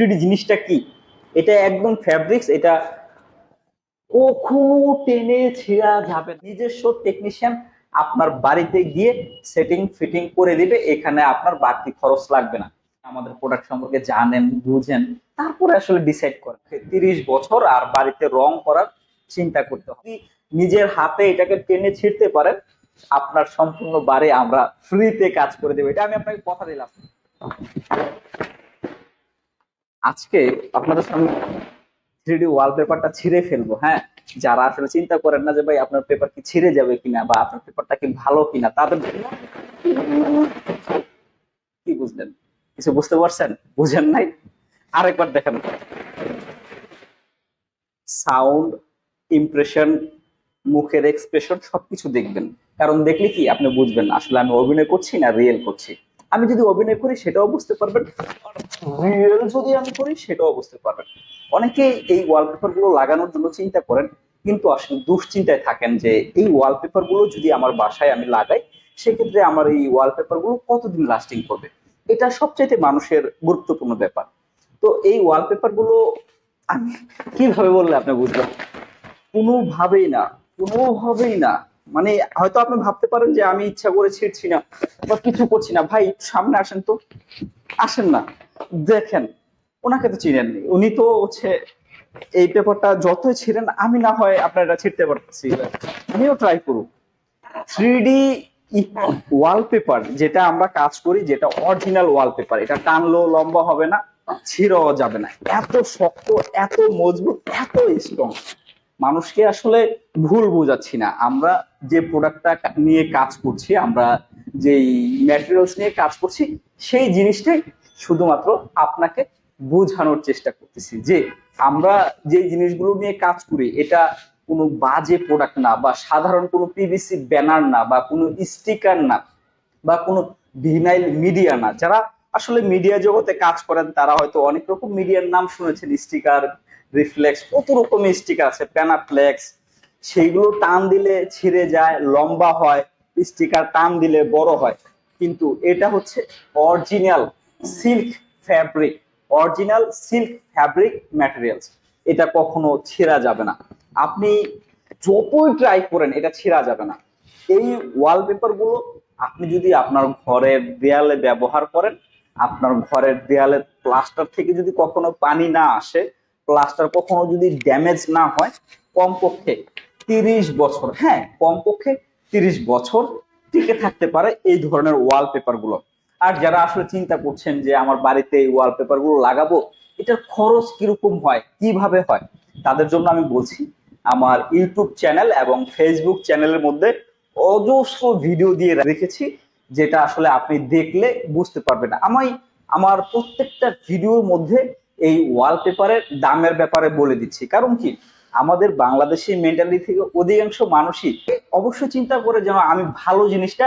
Three জিনিসটা কি? এটা একদম ফ্যাব্রিক্স এটা কখনো টেনে ছেঁড়া যাবে নিজস্ব টেকনিশিয়ান আপনার বাড়িতে গিয়ে সেটিং ফিটিং করে দিবে, এখানে আপনার বাড়তি খরচ লাগবে না। আমাদের প্রোডাক্ট সম্পর্কে জানেন, বুঝেন, তারপরে আসলে ডিসাইড করেন তিরিশ বছর আর বাড়িতে রং করার চিন্তা করতে হবে। নিজের হাতে এটাকে টেনে ছিঁড়তে পারেন, আপনার সম্পূর্ণ বাড়ি আমরা ফ্রিতে কাজ করে দেবো। এটা আমি আপনাকে কথা দিলাম। আজকে আপনাদের সামনে থ্রিডি ওয়ালপেপারটা ছিঁড়ে ফেলব হ্যাঁ? যারা আসলে চিন্তা করেন না যে ভাই আপনার পেপার কি ছিঁড়ে যাবে কিনা বা আপনার পেপারটা কি ভালো কিনা, তাদের কি বুঝলেন? কিছু বুঝতে পারছেন? বুঝেন নাই? আরেকবার দেখেন। সাউন্ড ইমপ্রেশন মুখের এক্সপ্রেশন সবকিছু দেখবেন। কারণ দেখলে কি? আপনি বুঝবেন আসলে আমি অভিনয় করছি না রিয়েল করছি। আমি যদি অভিনয় করি, সেটাও বুঝতে পারবেন। রিয়েল যদি আমি করি, সেটাও বুঝতে পারবেন। অনেকে এই ওয়ালপেপারগুলো লাগানোর জন্য চিন্তা করেন, কিন্তু আসলে দুশ্চিন্তায় থাকেন যে এই ওয়ালপেপারগুলো যদি আমার বাসায় আমি লাগাই, সেক্ষেত্রে আমার এই ওয়ালপেপারগুলো কতদিন লাস্টিং করবে? এটা সবচাইতে মানুষের গুরুত্বপূর্ণ ব্যাপার। তো এই ওয়ালপেপারগুলো আমি কীভাবে বললে আপনি বুঝবেন? কোনোভাবেই না কোনোভাবেই না। মানে হয়তো আপনি ভাবতে পারেন যে আমি ইচ্ছা করে ছিঁড়ছি না, বা কিছু করছি না। ভাই, সামনে আসেন তো। আসেন না। দেখেন, ওনাকে তো চিনেননি। উনি তো হচ্ছে এই পেপারটা যতই ছিলেন আমি না হয় আপনার এটা ছিঁড়তে পারতেছি। আমিও ট্রাই করুক। থ্রি ডি ওয়ালপেপার যেটা আমরা কাজ করি, যেটা অরিজিনাল ওয়ালপেপার এটা টানলো লম্বা হবে না, ছিঁড়াও যাবে না। এত শক্ত, এত মজবুত, এত স্ট্রং মানুষকে আসলে ভুল বোঝাচ্ছি না। আমরা যে প্রোডাক্টটা নিয়ে কাজ করছি, আমরা যেই ম্যাটেরিয়ালস নিয়ে কাজ করছি, সেই জিনিসটাই শুধুমাত্র আপনাকে বোঝানোর চেষ্টা করতেছি যে আমরা যে জিনিসগুলো নিয়ে কাজ করি, এটা কোনো বাজে প্রোডাক্ট না বা সাধারণ কোনো পিভিসি ব্যানার না বা কোনো স্টিকার না বা কোনো ভিনাইল মিডিয়া না। যারা আসলে মিডিয়া জগতে কাজ করেন, তারা হয়তো অনেক রকম মিডিয়ার নাম শুনেছেন স্টিকার রিফ্লেক্স কত রকমের স্টিকার আছে প্যানাফ্লেক্স সেইগুলো টান দিলে ছিঁড়ে যায়, লম্বা হয় স্টিকার টান দিলে বড় হয়। কিন্তু এটা হচ্ছে original silk fabric original silk fabric materials এটা কখনো ছেঁড়া যাবে না। আপনি যতই ট্রাই করেন, এটা ছেঁড়া যাবে না। এই ওয়ালপেপারগুলো আপনি যদি আপনার ঘরের দেয়ালে ব্যবহার করেন, আপনার ঘরের দেয়ালে প্লাস্টার থেকে যদি কখনো পানি না আসে প্লাস্টার কখনো যদি ড্যামেজ না হয়, কমপক্ষে তিরিশ বছর হ্যাঁ কমপক্ষে তিরিশ বছর টিকে থাকতে পারে এই ধরনের ওয়ালপেপারগুলো। আর যারা আসলে চিন্তা করছেন যে আমার বাড়িতে এই ওয়ালপেপারগুলো লাগাবো, এটার খরচ কীরকম হয়, কীভাবে হয়, তাদের জন্য আমি বলছি, আমার ইউটিউব চ্যানেল এবং ফেসবুক চ্যানেলের মধ্যে অজস্র ভিডিও দিয়ে রেখেছি, যেটা আসলে আপনি দেখলে বুঝতে পারবেন। আমি আমার প্রত্যেকটা ভিডিওর মধ্যে এই ওয়ালপেপারের দামের ব্যাপারে বলে দিচ্ছি। কারণ কি? আমাদের বাংলাদেশি মেন্টালিটি থেকে অধিকাংশ মানুষই অবশ্যই চিন্তা করে যেন আমি ভালো জিনিসটা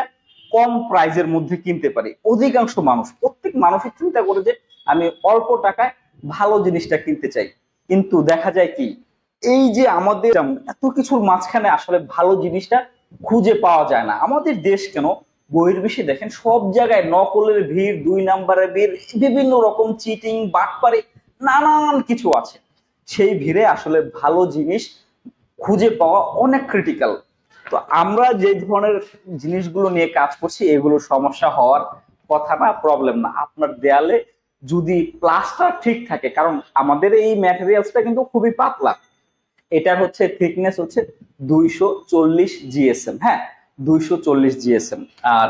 কম প্রাইজের মধ্যে কিনতে পারি। অধিকাংশ মানুষ, প্রত্যেক মানুষই চিন্তা করে যে আমি অল্প টাকায় ভালো জিনিসটা কিনতে চাই। কিন্তু দেখা যায় কি, এই যে আমাদের এত কিছুর মাঝখানে আসলে ভালো জিনিসটা খুঁজে পাওয়া যায় না। আমাদের দেশ কেন? বহির্বিশ্বে দেখেন সব জায়গায় নকলের ভিড়, দুই নাম্বারের ভিড়, বিভিন্ন রকম চিটিং বাটপারি নানান কিছু আছে। সেই ভিড়ে আসলে ভালো জিনিস খুঁজে পাওয়া অনেক ক্রিটিক্যাল তো আমরা যে ধরনের জিনিসগুলো নিয়ে কাজ করছি, এগুলো সমস্যা হওয়ার কথা না প্রবলেম না। আপনার দেয়ালে যদি প্লাস্টার ঠিক থাকে, কারণ আমাদের এই ম্যাটেরিয়ালসটা কিন্তু খুবই পাতলা। এটার হচ্ছে থিকনেস হচ্ছে দুইশো চল্লিশ জিএসএম হ্যাঁ? দুইশো চল্লিশ জিএসএম আর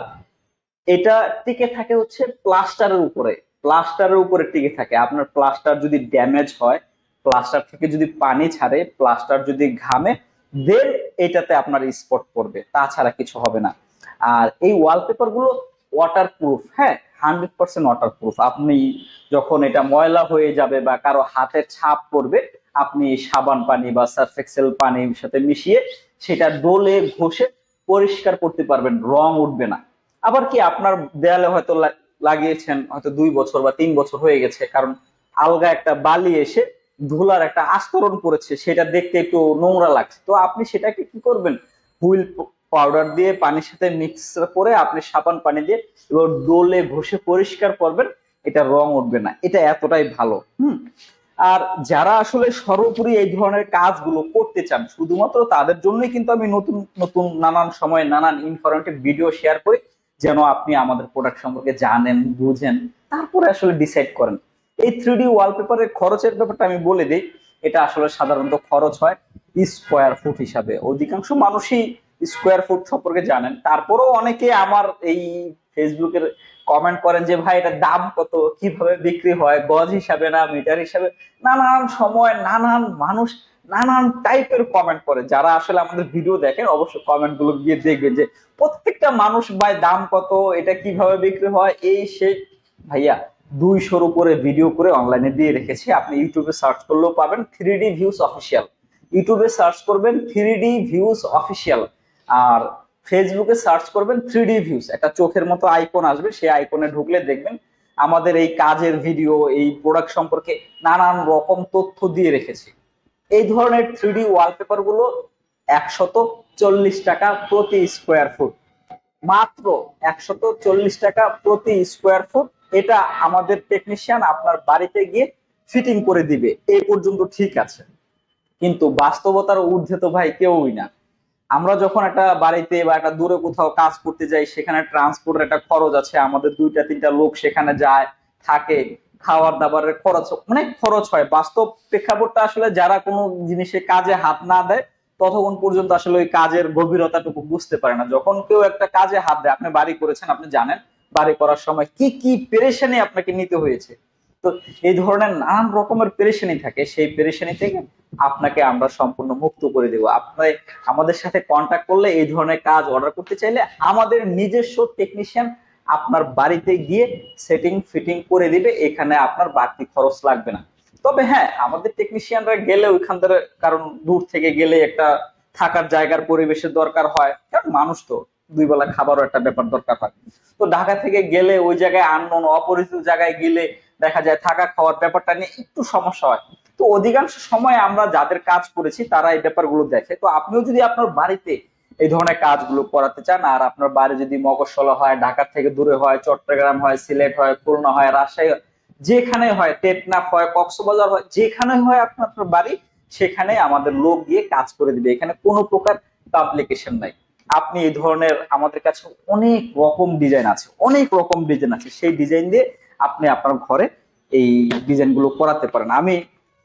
এটা টিকে থাকে হচ্ছে প্লাস্টারের উপরে। প্লাস্টারের উপরে টিকে থাকে। আপনার প্লাস্টার যদি ড্যামেজ হয়, প্লাস্টার থেকে যদি পানি ছাড়ে, প্লাস্টার যদি ঘামে দেন এটাতে আপনার স্পট পড়বে। তাছাড়া কিছু হবে না। আর এই ওয়ালপেপারগুলো ওয়াটার প্রুফ হ্যাঁ? হান্ড্রেড পার্সেন্ট ওয়াটার প্রুফ আপনি যখন এটা ময়লা হয়ে যাবে বা কারও হাতের ছাপ পড়বে, আপনি সাবান পানি বা সার্ফ এক্সেল পানির সাথে মিশিয়ে সেটা ডোলে ঘষে পরিষ্কার করতে পারবেন, রং উঠবে না। আবার কি আপনার দেয়ালে হয়তো লাগিয়েছেন হয়তো দুই বছর বা তিন বছর হয়ে গেছে, কারণ আলগা একটা বালি এসে ধুলার একটা আস্তরণ পড়েছে, সেটা দেখতে একটু নোংরা লাগছে। তো আপনি সেটাকে কি করবেন? হুইল পাউডার দিয়ে পানির সাথে মিক্স করে আপনি সাবান পানি দিয়ে এবার ডোলে ঘষে পরিষ্কার করবেন, এটা রং উঠবে না, এটা এতটাই ভালো, হুম? আর যারা আসলে সর্বোপরি এই ধরনের কাজগুলো করতে চান, শুধুমাত্র তাদের জন্যই কিন্তু আমি নতুন নতুন, নানান সময় নানান ইনফরমেটিভ ভিডিও শেয়ার করি। যেন আপনি আমাদের প্রোডাক্ট সম্পর্কে জানেন, বুঝেন, তারপরে আসলে ডিসাইড করেন। এই থ্রি ডি ওয়ালপেপারের খরচের ব্যাপারটা আমি বলে দিই, এটা আসলে সাধারণত খরচ হয় স্কোয়ার ফুট হিসাবে। অধিকাংশ মানুষই স্কোয়ার ফুট সম্পর্কে জানেন। তারপরেও অনেকে আমার এই ফেসবুকের কমেন্ট করেন যে, ভাই, এটা দাম কত? কীভাবে বিক্রি হয়? গজ হিসাবে না, মিটার হিসাবে? নানান সময় নানান মানুষ নানান টাইপের কমেন্ট করে। যারা আসলে আমাদের ভিডিও দেখেন, অবশ্যই কমেন্টগুলো গিয়ে দেখবেন যে, প্রত্যেকটা মানুষ, ভাই, দাম কত? এটা কীভাবে বিক্রি হয়? এই সেই ভাইয়া, দুইশোর উপরে ভিডিও করে অনলাইনে দিয়ে রেখেছি। আপনি ইউটিউবে সার্চ করলেও পাবেন থ্রি ডি ভিউস অফিসিয়াল ইউটিউবে সার্চ করবেন থ্রি ডি ভিউস অফিসিয়াল আর ফেসবুকে সার্চ করবেন থ্রি ভিউস একটা চোখের মতো আইকন আসবে, সেই আইকনে ঢুকলে দেখবেন আমাদের এই কাজের ভিডিও এই প্রোডাক্ট সম্পর্কে নানান রকম তথ্য দিয়ে রেখেছি। এই ধরনের থ্রি ডি ওয়ালপেপারগুলো একশত চল্লিশ টাকা প্রতি স্কোয়ার ফুট মাত্র একশত চল্লিশ টাকা প্রতি স্কোয়ার ফুট এটা আমাদের টেকনিশিয়ান আপনার বাড়িতে গিয়ে ফিটিং করে দিবে। এ পর্যন্ত ঠিক আছে। কিন্তু বাস্তবতার ঊর্ধ্বে তো ভাই কেউই না। আমরা যখন একটা বাড়িতে বা একটা দূরে কোথাও কাজ করতে যাই, সেখানে ট্রান্সপোর্টের একটা খরচ আছে। আমাদের দুইটা, তিনটা লোক সেখানে যায়, থাকে খাওয়ার দাবারের খরচ অনেক খরচ হয়। বাস্তব প্রেক্ষাপটটা আসলে যারা কোনো জিনিসে কাজে হাত না দেয়, ততক্ষণ পর্যন্ত আসলে ওই কাজের গভীরতাটুকু বুঝতে পারে না। যখন কেউ একটা কাজে হাত দেয়, আপনি বাড়ি করেছেন, আপনি জানেন বাড়ি করার সময় কি কি পেরেশানি আপনাকে নিতে হয়েছে। তো এই ধরনের নানান রকমের পেরেশানি থাকে। সেই পেরেশানি থেকে আপনাকে আমরা সম্পূর্ণ মুক্ত করে দেবো। আপনি আমাদের সাথে কন্ট্যাক্ট করলে এই ধরনের কাজ অর্ডার করতে চাইলে আমাদের নিজস্ব টেকনিশিয়ান আপনার বাড়িতে গিয়ে সেটিং ফিটিং করে দিবে। এখানে আপনার বাড়তি খরচ লাগবে না। তবে হ্যাঁ আমাদের টেকনিশিয়ানরা গেলে ওইখান থেকে কারণ দূর থেকে গেলে একটা থাকার জায়গার পরিবেশের দরকার হয়। কারণ মানুষ তো, দুই বেলা খাবারও একটা ব্যাপার দরকার হয়। তো ঢাকা থেকে গেলে ওই জায়গায় আননোন অপরিচিত জায়গায় গেলে দেখা যায় থাকা খাওয়ার ব্যাপারটা নিয়ে একটু সমস্যা হয়। তো অধিকাংশ সময় আমরা যাদের কাজ করেছি তারা এই ব্যাপারগুলো দেখে। তো আপনিও যদি আপনার বাড়িতে এই ধরনের কাজগুলো করাতে চান আর আপনার বাড়ি যদি মগসলা হয় ঢাকার থেকে দূরে হয় চট্টগ্রাম হয় সিলেট হয় খুলনা হয় রাজশাহী হয়, যেখানে হয় টেকনাফ হয় কক্সবাজার হয় যেখানে হয় আপনার আপনার বাড়ি সেখানে আমাদের লোক গিয়ে কাজ করে দিবে। এখানে কোনো প্রকার কমপ্লিকেশন নাই। আপনি এই ধরনের আমাদের কাছে অনেক রকম ডিজাইন আছে অনেক রকম ডিজাইন আছে। সেই ডিজাইন দিয়ে আপনি আপনার ঘরে এই ডিজাইনগুলো করাতে পারেন। আমি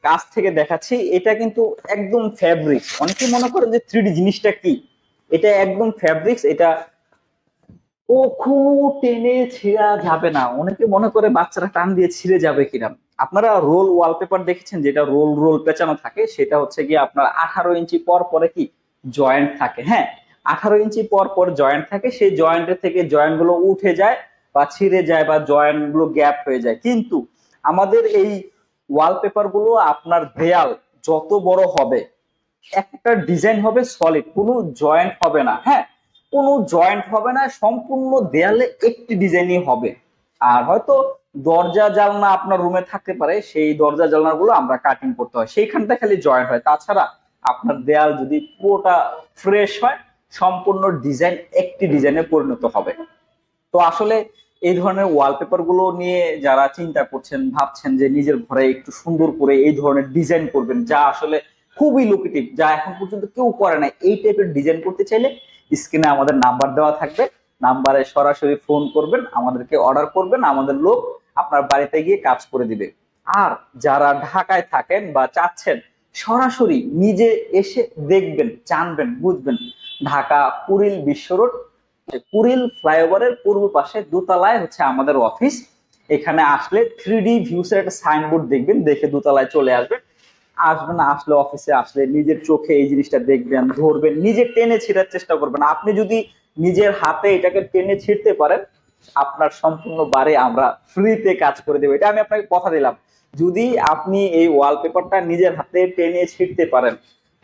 কাছ থেকে দেখাচ্ছি, এটা কিন্তু একদম ফ্যাব্রিক অনেকে মনে করেন যে থ্রি জিনিসটা কি? এটা একদম ফ্যাব্রিক্স এটা কখনো টেনে ছিঁড়া যাবে না। অনেকে মনে করে বাচ্চারা টান দিয়ে ছিঁড়ে যাবে কিনা। আপনারা রোল ওয়ালপেপার দেখেছেন, যেটা রোল রোল পেঁচানো থাকে, সেটা হচ্ছে কি আপনার আঠারো ইঞ্চি পর পরে কি? জয়েন্ট থাকে। হ্যাঁ আঠারো ইঞ্চি পর পর জয়েন্ট থাকে, সেই জয়েন্টের থেকে জয়েন্টগুলো উঠে যায় বা ছিঁড়ে যায় বা জয়েন্টগুলো গ্যাপ হয়ে যায়। কিন্তু আমাদের এই ওয়ালপেপারগুলো আপনার দেয়াল যত বড় হবে, একটা ডিজাইন হবে সলিড কোনো জয়েন্ট হবে না হ্যাঁ? কোনো জয়েন্ট হবে না, সম্পূর্ণ দেয়ালে একটি ডিজাইনই হবে। আর হয়তো দরজা জালনা আপনার রুমে থাকতে পারে, সেই দরজা জালনাগুলো আমরা কাটিং করতে হয়। সেইখানটা খালি জয়েন্ট হয়। তাছাড়া আপনার দেয়াল যদি পুরোটা ফ্রেশ হয়, সম্পূর্ণ ডিজাইন একটি ডিজাইনে পরিণত হবে। তো আসলে এই ধরনের ওয়ালপেপারগুলো নিয়ে যারা চিন্তা করছেন, ভাবছেন যে নিজের ঘরে একটু সুন্দর করে এই ধরনের ডিজাইন করবেন, যা আসলে খুবই লোকেটিভ যা এখন পর্যন্ত কেউ করে না এই টাইপের ডিজাইন করতে চাইলে স্ক্রিনে আমাদের নাম্বার দেওয়া থাকবে। নাম্বারে সরাসরি ফোন করবেন, আমাদেরকে অর্ডার করবেন, আমাদের লোক আপনার বাড়িতে গিয়ে কাজ করে দিবে। আর যারা ঢাকায় থাকেন বা চাচ্ছেন, সরাসরি নিজে এসে দেখবেন, জানবেন, বুঝবেন। ঢাকা কুড়িল বিশ্ব রোড কুড়িল ফ্লাইওভারের পূর্ব পাশে দোতলায় হচ্ছে আমাদের অফিস। এখানে আসলে থ্রি ডি ভিউস এর একটা সাইনবোর্ড দেখবেন, দেখে দোতলায় চলে আসবেন। আসবেন আসলে অফিসে আসলে নিজের চোখে এই জিনিসটা দেখবেন, ধরবেন, নিজে টেনে ছিঁড়ার চেষ্টা করবেন। আপনি যদি নিজের হাতে এটাকে টেনে ছিঁড়তে পারেন, আপনার সম্পূর্ণ বারে আমরা ফ্রিতে কাজ করে দেবো। এটা আমি আপনাকে কথা দিলাম। যদি আপনি এই ওয়ালপেপারটা নিজের হাতে টেনে ছিঁড়তে পারেন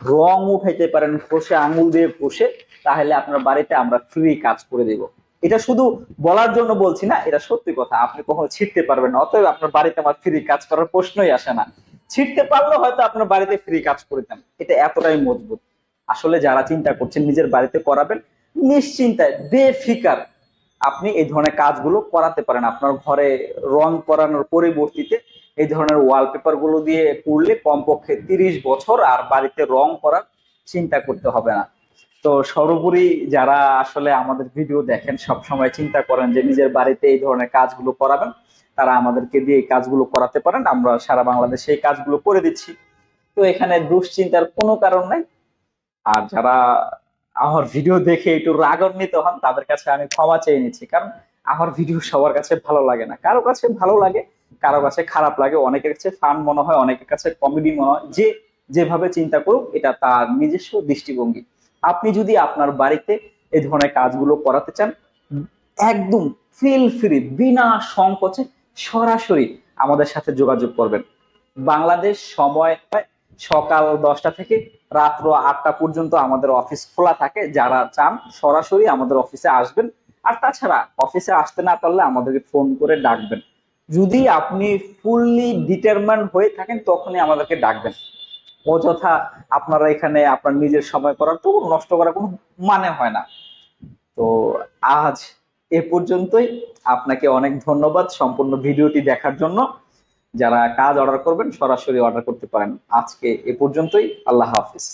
রং উঠাইতে পারেন কষে আঙুল দিয়ে কষে তাহলে আপনার বাড়িতে আমরা ফ্রি কাজ করে দেব। এটা শুধু বলার জন্য বলছি না, এটা সত্যি কথা। আপনি কখনো ছিটতে পারবেন না, অতএব আপনার বাড়িতে আমার ফ্রি কাজ করার প্রশ্নই আসে না। ছিটতে পারলেও হয়তো আপনার বাড়িতে ফ্রি কাজ করে দেন। এটা এতটাই মজবুত। আসলে যারা চিন্তা করছেন নিজের বাড়িতে করাবেন, নিশ্চিন্তায়, বেফিকার আপনি এই ধরনের কাজগুলো করাতে পারেন। আপনার ঘরে রং করানোর পরিবর্তিতে এই ধরনের ওয়ালপেপারগুলো দিয়ে করলে কমপক্ষে তিরিশ বছর আর বাড়িতে রং করার চিন্তা করতে হবে না। তো সর্বোপরি যারা আসলে আমাদের ভিডিও দেখেন সব সময় চিন্তা করেন যে নিজের বাড়িতে এই ধরনের কাজগুলো করাবেন, তারা আমাদেরকে দিয়ে এই কাজগুলো করাতে পারেন। আমরা সারা বাংলাদেশে এই কাজগুলো করে দিচ্ছি। তো এখানে দুশ্চিন্তার কোনো কারণ নাই। আর যারা আমার ভিডিও দেখে একটু রাগান্বিত হন, তাদের কাছে আমি ক্ষমা চেয়ে নিচ্ছি। কারণ আমার ভিডিও সবার কাছে ভালো লাগে না। কারও কাছে ভালো লাগে কারও কাছে খারাপ লাগে, অনেকের কাছে ফান মনে হয়, অনেকের কাছে কমেডি মনে হয়, যে যেভাবে চিন্তা করুক, এটা তার নিজস্ব দৃষ্টিভঙ্গি। আপনি যদি আপনার বাড়িতে এই ধরনের কাজগুলো করাতে চান, একদম ফিল ফ্রি বিনা সংকোচে সরাসরি আমাদের সাথে যোগাযোগ করবেন। বাংলাদেশ সময় সকাল দশটা থেকে রাত্র আটটা পর্যন্ত আমাদের অফিস খোলা থাকে, যারা চান সরাসরি আমাদের অফিসে আসবেন। আর তাছাড়া অফিসে আসতে না পারলে আমাদেরকে ফোন করে ডাকবেন। যদি আপনি ফুললি ডিটারমেন্ট হয়ে থাকেন, তখনই আমাদেরকে ডাকবেন। অযথা আপনারা এখানে আপনার নিজের সময় করার তো নষ্ট করার কোনো মানে হয় না। তো আজ এ পর্যন্তই। আপনাকে অনেক ধন্যবাদ সম্পূর্ণ ভিডিওটি দেখার জন্য। যারা কাজ অর্ডার করবেন, সরাসরি অর্ডার করতে পারেন। আজকে এ পর্যন্তই। আল্লাহ হাফিজ।